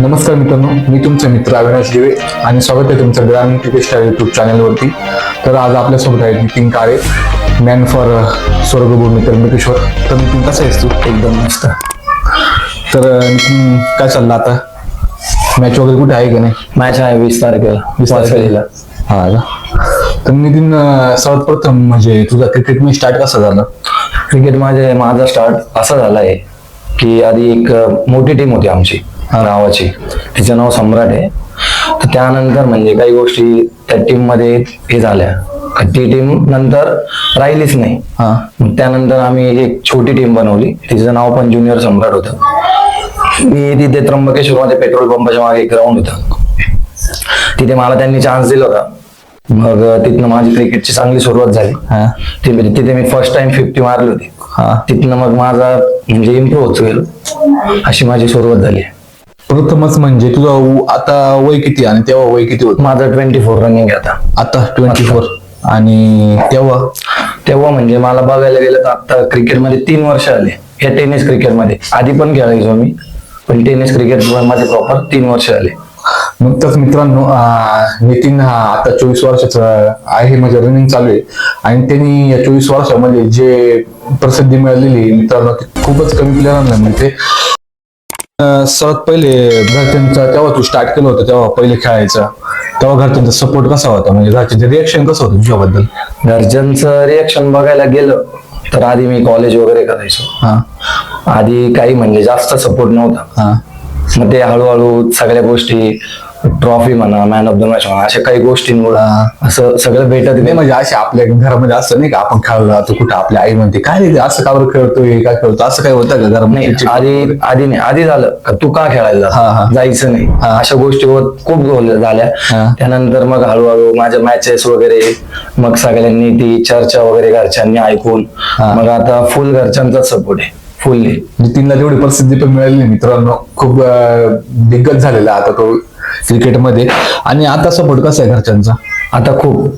नमस्कार मित्रांनो मी तुमचा मित्र अविनाश दिवे आणि स्वागत आहे तुमचं ग्रामीण क्रिकेट स्टार युट्यूब चॅनलवरती तर आज आपल्यासोबत आहे नितीन काळे मॅन फॉर स्वर्गभूमी त्र्यंबकेश्वर तर नितीन कसं आहेस तू? एकदम मस्त. तर नितीन काय चाललं आता? मॅच वगैरे कुठे आहे का नाही? मॅच आहे वीस तारखेला. वीस तारखेला. हा का? तर नितीन सर्वात प्रथम म्हणजे तुझा क्रिकेट मी स्टार्ट कसा झाला? क्रिकेट माझे माझा स्टार्ट असा झाला आहे की आधी एक मोठी टीम होती आमची. गावाची तिचं नाव सम्राट आहे. तर त्यानंतर म्हणजे काही गोष्टी त्या टीममध्ये हे झाल्या. ती टीम नंतर राहिलीच नाही. त्यानंतर आम्ही एक छोटी टीम बनवली. तिचं नाव पण ज्युनियर सम्राट होतं. मी तिथे त्र्यंबकेश्वर मध्ये पेट्रोल पंपाच्या मागे एक ग्राउंड होतं. तिथे मला त्यांनी चान्स दिला होता. मग तिथनं माझी क्रिकेटची चांगली सुरुवात झाली. तिथे मी फर्स्ट टाइम फिफ्टी मारली होती. तिथनं मग माझा म्हणजे इम्प्रूव्ह होत गेलो. अशी माझी सुरुवात झाली. प्रथमच म्हणजे तुझं आता वय किती आणि तेव्हा वय किती होतं? माझं ट्वेंटी फोर रनिंग आहे आता. आता ट्वेंटी फोर आणि तेव्हा? तेव्हा म्हणजे मला बघायला गेलं तर आता क्रिकेटमध्ये तीन वर्ष आले. या टेनिस क्रिकेटमध्ये आधी पण खेळायचो मी पण टेनिस क्रिकेटमध्ये प्रॉपर तीन वर्ष आले. नुकतंच मित्रांनो नितीन हा आता चोवीस वर्षाचा आहे म्हणजे रनिंग चालू आहे. आणि त्यांनी या चोवीस वर्षामध्ये जे प्रसिद्धी मिळालेली मित्रांनो खूपच कमी प्लेयरांना मिळते अं, सर्वात पहिले घरच्यांचा तेव्हा तू स्टार्ट केलं होतं तेव्हा पहिले खेळायचं. तेव्हा घरच्यांचा सपोर्ट कसा होता? म्हणजे घरच्यांचे रिएक्शन कसं होतं तुझ्याबद्दल? घरच्यांचं रिएक्शन बघायला गेलं तर आधी मी कॉलेज वगैरे करायचो. हा. आधी काही म्हणजे जास्त सपोर्ट नव्हता. हा. मग ते हळूहळू सगळ्या गोष्टी ट्रॉफी म्हणा मॅन ऑफ द मॅच म्हणा अशा काही गोष्टींमुळे. असं सगळं भेटत नाही. म्हणजे असे आपल्या घरामध्ये असं नाही का आपण खेळायला जातो कुठं आपल्या आई म्हणते काय रे असं का बरं खेळतोय काय खेळतो असं काय होतं का नाही घरामध्ये आधी आधी नाही आधी झालं का तू का खेळायला? जायचं नाही. अशा गोष्टी होत खूप झाल्या. त्यानंतर मग हळूहळू माझ्या मॅचेस वगैरे मग सगळ्यांनी ती चर्चा वगैरे घरच्यांनी ऐकून. मग आता फुल घरच्यांचाच सपोर्ट आहे फुल्ली नितीनला तेवढी प्रसिद्धी पण मिळाली मित्रांनो. खूप दिग्गज झालेला आता तो क्रिकेटमध्ये. आणि आता सपोर्ट कसा आहे घरच्यांचा? आता खूप.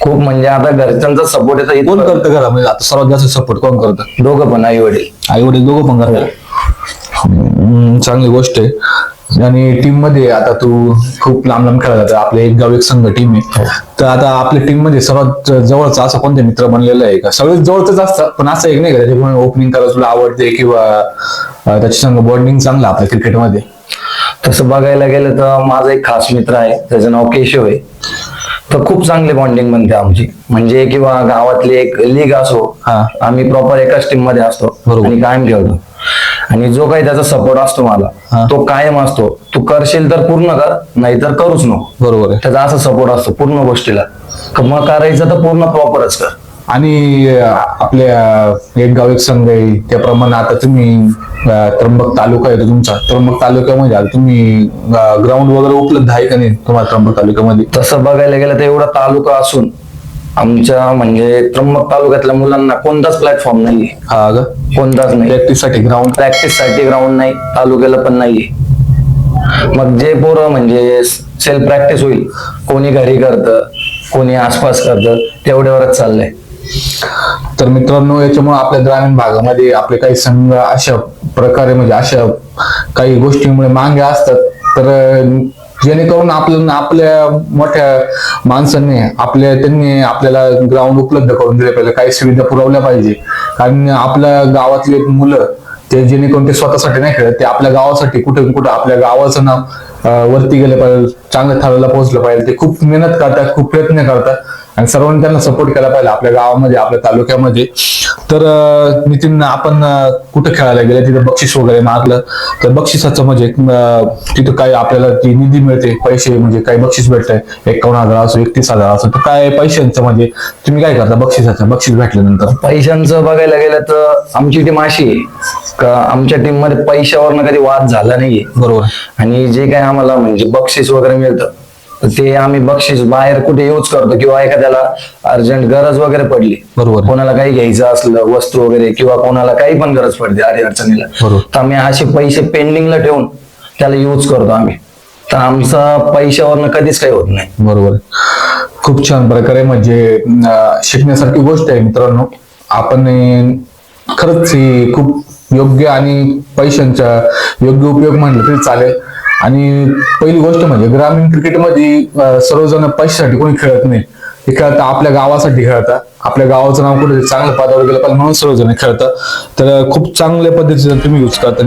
खूप म्हणजे आता घरच्यांचा सपोर्ट तर कोण करतं घरामध्ये? आता सर्वात जास्त सपोर्ट कोण करतं? दोघं पण आई वडील आई वडील दोघं पण करतात. हम्म, चांगली गोष्ट आहे. आणि टीममध्ये आता तू खूप लांब लांब खेळायला जातो आपले एक गाव एक संघ टीम आहे. तर आता आपल्या टीममध्ये सर्वात जवळचा असा कोणते मित्र बनलेला आहे का? सगळेच जवळच असतं पण असं एक नाही का? त्याच्यामुळे ओपनिंग करायला तुला आवडते किंवा त्याच्या संघ बॉन्डिंग चांगलं आपल्या क्रिकेटमध्ये तसं बघायला गेलं तर माझा एक खास मित्र आहे. त्याचं नाव केशव आहे. तर खूप चांगली बॉन्डिंग बनते आमची. म्हणजे किंवा गावातली एक लीग असो हा. आम्ही प्रॉपर एकाच टीममध्ये असतो. आणि कायम खेळतो. आणि जो काही त्याचा सपोर्ट असतो. मला तो कायम असतो. तू करशील तर पूर्ण कर नाहीतर करूच नको. बरोबर आहे. त्याचा असा सपोर्ट असतो पूर्ण गोष्टीला. मग करायचं तर पूर्ण प्रॉपरच कर. आणि आपल्या एक गाव एक संघ आहे त्याप्रमाणे आता तुम्ही त्र्यंबक तालुका आहे तो तुमचा. त्र्यंबक तालुक्यामध्ये तुम्ही ग्राउंड वगैरे उपलब्ध आहे का नाही तुम्हाला त्र्यंबक तालुक्यामध्ये? तसं बघायला गेलं तर एवढा तालुका असून आमच्या म्हणजे त्र्यंबक तालुक्यातल्या मुलांना कोणताच प्लॅटफॉर्म नाहीये. हा ग कोणताच नाही. प्रॅक्टिससाठी ग्राउंड प्रॅक्टिससाठी ग्राउंड नाही तालुक्याला पण नाहीये. मग जे पोरं म्हणजे सेल्फ प्रॅक्टिस होईल कोणी घरी करतं कोणी आसपास करतं तेवढ्यावरच चाललंय. तर मित्रांनो याच्यामुळे आपल्या ग्रामीण भागामध्ये आपले काही संघ अशा प्रकारे म्हणजे अशा काही गोष्टींमुळे मागे असतात. तर जेणेकरून आपल्याला आपल्या मोठ्या माणसांनी आपल्या त्यांनी आपल्याला ग्राउंड उपलब्ध करून दिले पाहिजे. काही सुविधा पुरवल्या पाहिजे. कारण आपल्या गावातले मुलं ते जेणेकरून ते स्वतःसाठी नाही खेळत ते आपल्या गावासाठी कुठे कुठं आपल्या गावाचं नाव वरती गेलं पाहिजे चांगल्या थराला पोहोचलं पाहिजे. ते खूप मेहनत करतात खूप प्रयत्न करतात. आणि सर्वांनी त्यांना सपोर्ट केला पाहिजे आपल्या गावामध्ये आपल्या तालुक्यामध्ये. तर नितीन आपण कुठं खेळायला गेले? तिथे बक्षीस वगैरे मारलं. तर बक्षिसाचं म्हणजे तिथं काय आपल्याला ती निधी मिळते पैसे म्हणजे काही बक्षीस भेटतंय. एकावन्न हजार असो एकतीस हजार असो तर काय पैशांचं म्हणजे तुम्ही काय करता बक्षिसाचं बक्षीस भेटल्यानंतर? पैशांचं बघायला गेलं तर आमची टीम अशी आहे. का आमच्या टीममध्ये पैशावरनं कधी वाद झाला नाहीये. बरोबर. आणि जे काही आम्हाला म्हणजे बक्षीस वगैरे मिळतं ते आम्ही बक्षीस बाहेर कुठे यूज करतो किंवा एखाद्याला अर्जंट गरज वगैरे पडली बरोबर. कोणाला काही घ्यायचं असलं वस्तू वगैरे किंवा कोणाला काही पण गरज पडते आधी अडचणीला. तर आम्ही असे पैसे पेंडिंगला ठेवून त्याला यूज करतो आम्ही. तर आमचा पैशावरनं कधीच काही होत नाही. बरोबर. खूप छान प्रकारे म्हणजे शिकण्यासारखी गोष्ट आहे मित्रांनो. आपण खरंच ही खूप योग्य आणि पैशांचा योग्य उपयोग म्हणलं तरी चालेल. आणि पहिली गोष्ट म्हणजे ग्रामीण क्रिकेटमध्ये सर्वजण पैशासाठी कोणी खेळत नाही. ते खेळता आपल्या गावासाठी खेळतात. आपल्या गावाचं नाव कुठे चांगल्या पदावर गेलं पाहिजे म्हणून सर्वजण खेळतात. तर खूप चांगल्या पद्धतीने तुम्ही यूज करता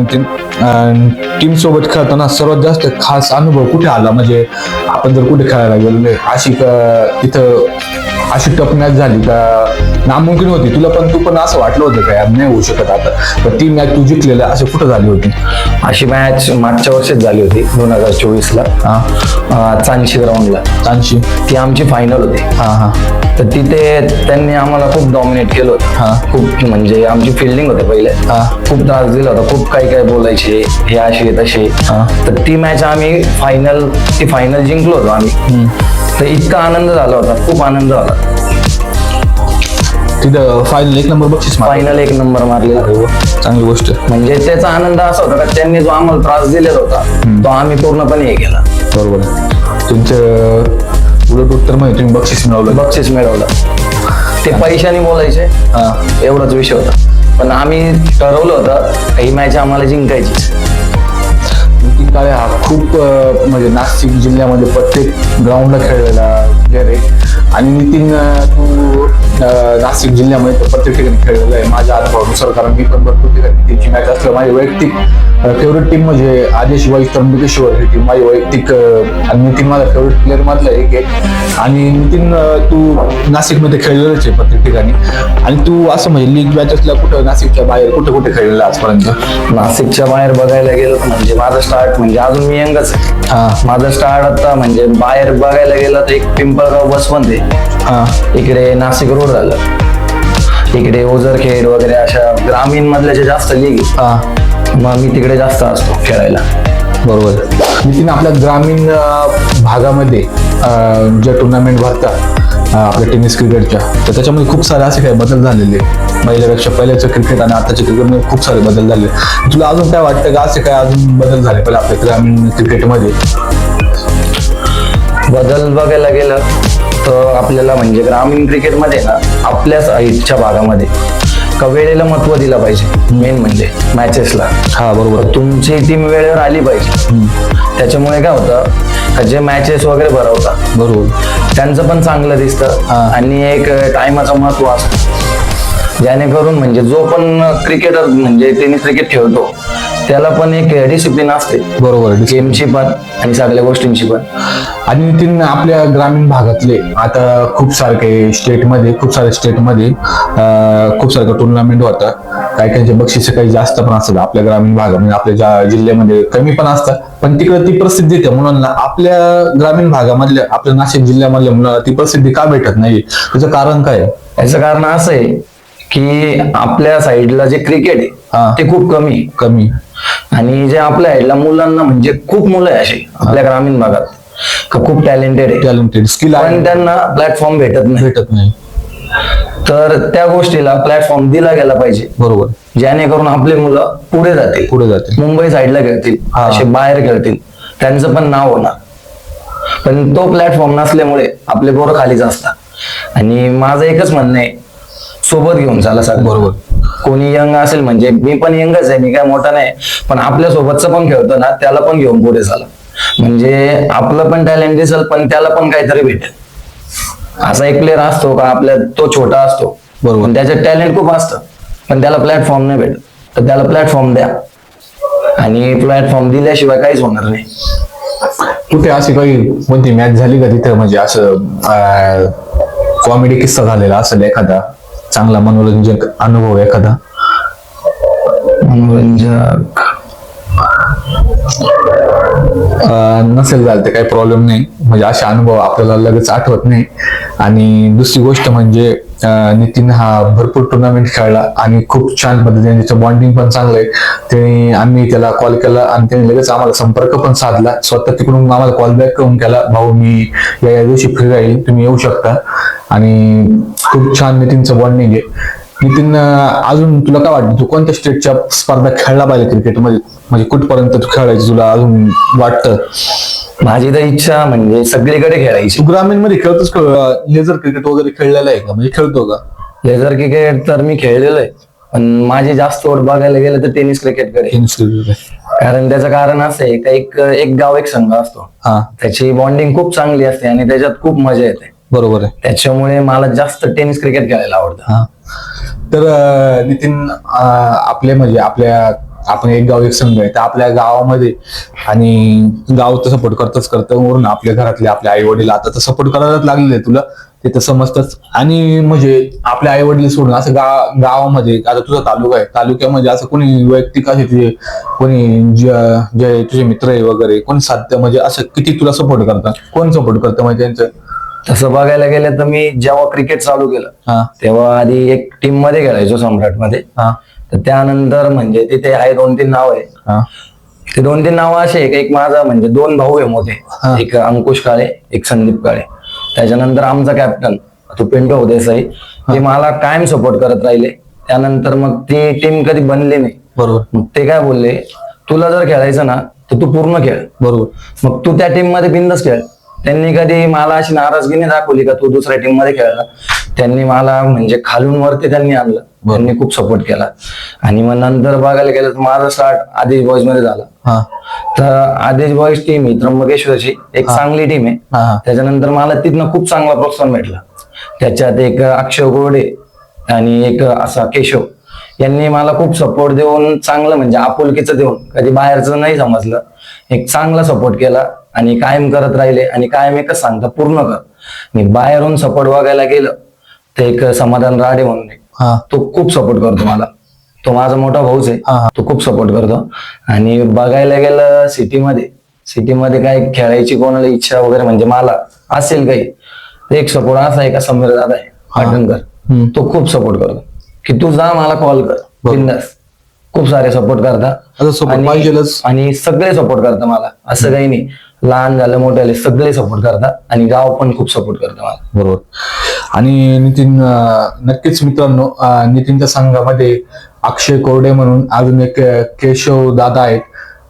आणि टीम सोबत खेळताना सर्वात जास्त खास अनुभव कुठे आला? म्हणजे आपण जर कुठे खेळायला गेलो अशी इथं तिथं अशी टप मॅच झाली का? नामुमकिन होती. तुला पण तू पण असं वाटलं होतं का यार नाही होऊ शकत आता. तर ती मॅच तू जिंकलेलं असं कुठं झाली होती? अशी मॅच मागच्या वर्षीच झाली होती दोन हजार चोवीस ला हा. अं, चांदशी ग्राउंडला. तानशी ती आमची फायनल होती. हा हा. तर तिथे त्यांनी आम्हाला खूप डॉमिनेट केलं हा. होतं खूप म्हणजे आमची फिल्डिंग होते पहिले. हा. खूप त्रास दिला होता खूप काही काही बोलायचे हे असे तसे. हा. तर ती मॅच आम्ही फायनल ती फायनल जिंकलो होतो आम्ही. तर इतका आनंद झाला होता खूप आनंद झाला. तिथं फायनल एक नंबर बक्षीस मारलं. फायनल एक नंबर मारलेला. अरे वा, चांगली गोष्ट. आहे. म्हणजे त्याचा आनंद असा होता का त्यांनी जो आम्हाला त्रास दिलेला होता तो आम्ही पूर्णपणे हे केला. बरोबर आहे. तुमचं उलट उत्तरमध्ये तुम्ही बक्षीस मिळवलं. बक्षीस मिळवलं. ते पैशाने बोलायचे हा. एवढाच विषय होता. पण आम्ही ठरवलं होतं ही मॅच आम्हाला जिंकायची. नितीन काळे हा खूप अं, म्हणजे नाशिक जिल्ह्यामध्ये प्रत्येक ग्राउंडला खेळलेला प्लेअर आहे. आणि नितीन अं, तू नाशिक जिल्ह्यामध्ये तर प्रत्येक ठिकाणी खेळलेला आहे. माझ्या अनुभवानुसार कारण मी पण भरपूर ठिकाणी नितीनची मॅच असलं माझी वैयक्तिक फेवरेट टीम म्हणजे आदेश शिवाजी त्र्यंबकेश्वर ही टीम माझी वैयक्तिक आणि नितीन माझा फेवरेट प्लेअर मधला एक आहे. आणि नितीन तू नाशिकमध्ये खेळलेलंच आहे प्रत्येक ठिकाणी. आणि तू असं म्हणजे लीग मॅचेसला कुठं नाशिकच्या बाहेर कुठे कुठे खेळलेला आजपर्यंत? नाशिकच्या बाहेर बघायला गेलो म्हणजे माझा स्टार्ट म्हणजे अजून मी यंगच आहे. हा. माझा स्टार्ट आता म्हणजे बाहेर बघायला गेलं तर एक पिंपळगाव बसवंत आहे. हा. इकडे नाशिक रोड झालं. इकडे ओझरखेड वगैरे अशा ग्रामीण मधल्या ज्या जास्त लीग हा. मग मी तिकडे जास्त असतो खेळायला. बरोबर. नितीन आपल्या ग्रामीण अं, भागामध्ये अं, ज्या टुर्नामेंट भरतात अं, आपल्या टेनिस क्रिकेटच्या तर त्याच्यामध्ये खूप सारे असे काही बदल झालेले पहिल्यापेक्षा पहिल्याचं क्रिकेट आणि आताच्या क्रिकेटमध्ये खूप सारे बदल झाले तुला अजून काय वाटतं का? असे काय अजून बदल झाले पहिले आपल्या ग्रामीण क्रिकेटमध्ये बदल बघायला गेलं आपल्याला म्हणजे ग्रामीण क्रिकेटमध्ये ना आपल्या साईडच्या भागामध्ये का वेळेला महत्त्व दिलं पाहिजे. मेन म्हणजे मॅचेसला हा बरोबर. तुमची टीम वेळेवर आली पाहिजे. त्याच्यामुळे काय होतं का जे मॅचेस वगैरे भरवतात बरोबर. त्यांचं पण चांगलं दिसतं. आणि एक टायमाचं महत्त्व असतं. जेणेकरून म्हणजे जो पण क्रिकेटर म्हणजे टेनिस क्रिकेट खेळतो त्याला पण एक डिसिप्लिन असते बरोबर. गेमची पण आणि सगळ्या गोष्टींची पण आणि नितीन आपल्या ग्रामीण भागातले आता खूप सारखे स्टेटमध्ये खूप सारे स्टेटमध्ये खूप सारखं टुर्नामेंट होतात काही काहींचे बक्षिसे काही जास्त पण असतात आपल्या ग्रामीण भागामध्ये आपल्या ज्या जिल्ह्यामध्ये कमी पण असतात पण तिकडे ती प्रसिद्धी येते मुलांना आपल्या ग्रामीण भागामधल्या आपल्या नाशिक जिल्ह्यामधल्या मुलांना ती प्रसिद्धी का भेटत नाही त्याचं कारण काय आहे? याचं कारण असं आहे की आपल्या साईडला जे क्रिकेट हा. आहे ते खूप कमी आहे. कमी आणि जे आपल्या साईडला मुलांना म्हणजे खूप मुलं आहे अशी आपल्या ग्रामीण भागात. का खूप टॅलेंटेड आहे. टॅलेंटेड स्किल आहे. पण त्यांना प्लॅटफॉर्म भेटत नाही. भेटत नाही. तर त्या गोष्टीला प्लॅटफॉर्म दिला गेला पाहिजे. बरोबर. जेणेकरून आपले मुलं पुढे जातील. पुढे जाते मुंबई साईडला खेळतील. असे बाहेर खेळतील. त्यांचं पण नाव होणार. पण तो प्लॅटफॉर्म नसल्यामुळे आपले पोरं खालीच असतात. आणि माझं एकच म्हणणं आहे सोबत घेऊन चाला सगळं बरोबर. कोणी यंग असेल म्हणजे मी पण यंगच आहे मी काय मोठा नाही पण आपल्या सोबतचं पण खेळतो ना त्याला पण घेऊन पुढे चाला. म्हणजे आपलं पण टॅलेंट दिसेल पण त्याला पण काहीतरी भेटेल. असा एक प्लेअर असतो का आपल्या तो छोटा असतो. बरोबर. त्याच्यात टॅलेंट खूप असतं. पण त्याला प्लॅटफॉर्म नाही भेटत. तर त्याला प्लॅटफॉर्म द्या. आणि प्लॅटफॉर्म दिल्याशिवाय काहीच होणार नाही. कुठे अशी काही कोणती मॅच झाली का तिथे? म्हणजे असं कॉमेडी किस्सा झालेला असेल एखादा? चांगला मनोरंजक अनुभव एखादा? मनोरंजक. नसेल झालं तर काही प्रॉब्लेम नाही. म्हणजे असे अनुभव आपल्याला लगेच आठवत नाही. आणि दुसरी गोष्ट म्हणजे नितीन हा भरपूर टुर्नामेंट खेळला आणि खूप छान पद्धतीने त्याचं बॉन्डिंग पण चांगलं आहे. त्याने आम्ही त्याला कॉल केला आणि त्याने लगेच आम्हाला संपर्क पण साधला. स्वतः तिकडून आम्हाला कॉल बॅक करून केला भाऊ मी या या दिवशी फ्री राहील तुम्ही येऊ शकता. आणि खूप छान नितीनचं बॉन्डिंग आहे. नितीन अजून तुला काय वाटतं? तू कोणत्या स्टेटच्या स्पर्धा खेळला पाहिजे क्रिकेटमध्ये म्हणजे कुठपर्यंत तू खेळायची तुला अजून वाटतं? माझी तर इच्छा म्हणजे सगळीकडे खेळायची. तू ग्रामीणमध्ये खेळतोस का? लेझर क्रिकेट वगैरे खेळलेला आहे का? म्हणजे खेळतो का? लेझर क्रिकेट तर मी खेळलेलो आहे. पण माझी जास्त ओढ बघायला गेलं तर टेनिस क्रिकेटकडे कारण त्याचं कारण असं आहे का एक एक गाव एक संघ असतो. त्याची बॉन्डिंग खूप चांगली असते आणि त्याच्यात खूप मजा येते. बरोबर आहे. त्याच्यामुळे मला जास्त टेनिस क्रिकेट खेळायला आवडतं. हा. तर अं, नितीन अं, आपले म्हणजे आपल्या आपण एक गाव एक संघ आहे. तर आपल्या गावामध्ये आणि गाव तर सपोर्ट करतच करतं. वरून आपल्या घरातले आपले आई वडील आता तर सपोर्ट करायलाच लागलेले तुला. ते तर समजतच. आणि म्हणजे आपल्या आई वडील सोडून असं गाव गावामध्ये आता तुझा तालुका आहे. तालुक्यामध्ये असं कोणी वैयक्तिक असे तुझे कोणी ज- जे तुझे मित्र आहे वगैरे कोणी साध्य म्हणजे असं किती तुला सपोर्ट करतात? कोण सपोर्ट करतं म्हणजे त्यांचं? तसं बघायला गेलं तर मी जेव्हा क्रिकेट चालू केलं तेव्हा आधी एक टीममध्ये खेळायचो सम्राटमध्ये तर त्यानंतर म्हणजे तिथे आहे दोन तीन नाव आहे ते दोन तीन नाव असे एक माझा म्हणजे दोन भाऊ आहे मोठे. एक अंकुश काळे एक संदीप काळे. त्याच्यानंतर आमचा कॅप्टन तो पिंटो देसाई ते मला कायम सपोर्ट करत राहिले. त्यानंतर मग ती टीम कधी बनली नाही. बरोबर. मग ते काय बोलले तुला जर खेळायचं ना तर तू पूर्ण खेळ. बरोबर. मग तू त्या टीममध्ये बिंदच खेळ. त्यांनी कधी मला अशी नाराजगी नाही दाखवली का तू दुसऱ्या टीममध्ये खेळला? त्यांनी मला म्हणजे खालून वरती त्यांनी आणलं. त्यांनी खूप सपोर्ट केला. आणि मग नंतर बघायला गेलं तर माझा स्टार्ट आदेश बॉईजमध्ये झाला. हा. तर आदेश बॉईज टीम ही त्र्यंबकेश्वरची एक चांगली टीम आहे. त्याच्यानंतर मला तिथनं खूप चांगला प्रोत्साहन भेटला. त्याच्यात एक अक्षय गोडे आणि एक असा केशव. यांनी मला खूप सपोर्ट देऊन चांगलं म्हणजे आपुलकीचं देऊन कधी बाहेरचं नाही समजलं एक चांगला सपोर्ट केला आणि कायम करत राहिले आणि कायम एकच सांगता पूर्ण कर मी बाहेरून सपोर्ट बघायला गेलं तर एक समाधान राडे म्हणून. हा तो खूप सपोर्ट करतो मला तो माझा मोठा भाऊच आहे हा. तो खूप सपोर्ट करतो आणि बघायला गेलं सिटीमध्ये सिटीमध्ये काय खेळायची कोणाला इच्छा वगैरे म्हणजे मला असेल काही तर एक सपोर्ट असा आहे का समीर दादा आहे पाटणकर हम्म. तो खूप सपोर्ट करतो की तू जा मला कॉल कर. बिंदास. खूप सारे सपोर्ट करता. आणि- सगळे सपोर्ट करतात मला. असं काही नाही. लहान झालं मोठे झाले सगळे सपोर्ट करतात आणि गाव पण खूप सपोर्ट करतं मला. बरोबर. आणि नितीन नक्कीच मित्रांनो नितीनच्या संघामध्ये अक्षय कोरडे म्हणून अजून एक केशव दादा आहेत.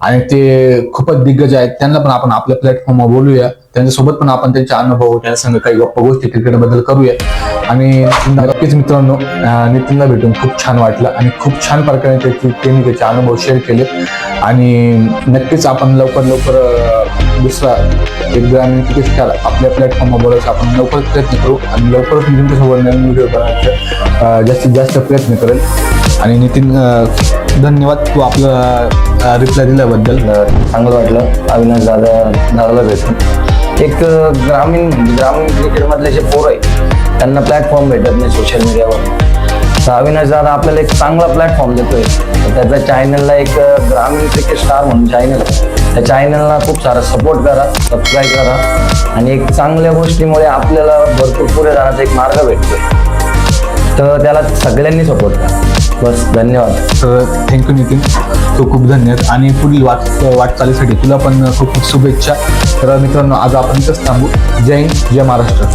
आणि ते खूपच दिग्गज आहेत. त्यांना पण आपण आपल्या प्लॅटफॉर्मवर बोलूया. त्यांच्यासोबत पण आपण त्यांचे अनुभव त्यांच्या संग काही गप्पा गोष्टी क्रिकेटबद्दल करूया. आणि नक्कीच मित्रांनो नितीनला भेटून खूप छान वाटलं आणि खूप छान प्रकारे त्याची त्यांनी त्याचे अनुभव शेअर केले आणि नक्कीच आपण लवकर लवकर दुसरा एक ग्रामीण क्रिकेट खेळ आपल्या प्लॅटफॉर्मवर बोलायचा आपण लवकरच प्रयत्न करू आणि लवकरच मी तुमच्यासोबत नवीन व्हिडिओ करायचा जास्तीत जास्त प्रयत्न करेल. आणि नितीन धन्यवाद. तू आपलं रिप्लाय दिल्याबद्दल चांगलं वाटलं. अविनाश दादा दादाला भेटून एक ग्रामीण ग्रामीण क्रिकेटमधले जे पोरं आहे त्यांना प्लॅटफॉर्म भेटत नाही सोशल मीडियावर तर अविनाश दादा आपल्याला एक चांगला प्लॅटफॉर्म देतोय. त्याचा चॅनलला एक ग्रामीण क्रिकेट स्टार म्हणून चॅनल त्या चॅनलला खूप सारा सपोर्ट करा सबस्क्राईब करा. आणि एक चांगल्या गोष्टीमुळे आपल्याला भरपूर पुढे जाण्याचा एक मार्ग भेटतोय. तर त्याला सगळ्यांनी सपोर्ट करा. बस धन्यवाद. Thank you Nitin. खूप खूप धन्यवाद. आणि पुढील वाट वाटचालीसाठी तुला पण खूप खूप शुभेच्छा. तर मित्रांनो आज आपण इथंच थांबू. जय हिंद जय महाराष्ट्र.